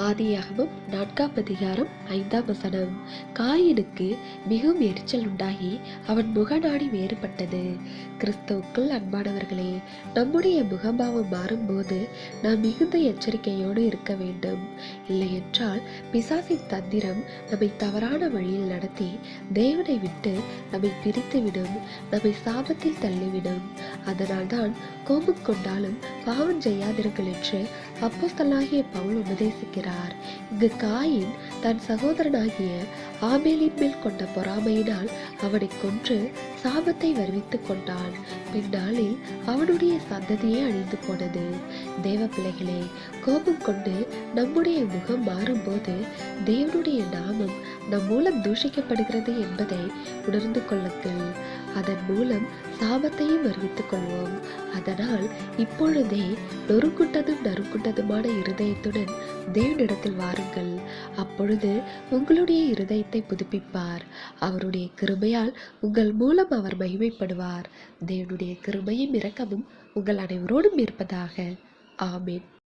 ஆதியாகவும் நான்காம் அதிகாரம் ஐந்தாம் வசனம். காயினுக்கு மிகவும் எரிச்சல் உண்டாகி அவன் முகநாடி வேறுபட்டது. கிறிஸ்துவுக்குள் அன்பானவர்களே நம்முடைய முகபாவம் மாறும்போது நாம் மிகுந்த எச்சரிக்கையோடு இருக்க வேண்டும். இல்லையென்றால் பிசாசின் தந்திரம் நம்மை தவறான வழியில் நடத்தி தேவனை விட்டு நம்மை பிரித்துவிடும் நம்மை சாபத்தில் தள்ளிவிடும். அதனால்தான் கோபம் கொண்டாலும் பாவம் செய்யாதீர்கள் என்று அப்போஸ்தலாகிய பவுல் உபதேசிக்கிறார். இங்கு காயின் தன் சகோதரனாகிய ஆபேலின் மேல் கொண்ட பொறாமையினால் அவனை கொன்று சாபத்தை வருவித்துக் கொண்டான். பின்னாளில் அவனுடைய சந்ததியே அழிந்து போனது. தேவ பிள்ளைகளே கோபம் கொண்டு நம்முடைய முகம் மாறும்போது தேவனுடைய நாமம் நம் மூலம் தூஷிக்கப்படுகிறது என்பதை உணர்ந்து கொள்ளுங்கள். அதன் மூலம் சாபத்தையும் அறிவித்துக் கொள்வோம். அதனால் இப்பொழுதே நொறுக்குண்டதும் நறுக்குண்டதுமான இருதயத்துடன் தேவனிடத்தில் வாருங்கள். அப்பொழுது உங்களுடைய இருதயத்தை புதுப்பிப்பார். அவருடைய கிருபையால் உங்கள் மூலம் அவர் மகிமைப்படுவார். தேவனுடைய கிருபையும் இரக்கமும் உங்கள் அனைவரோடும் இருப்பதாக. ஆமேன்.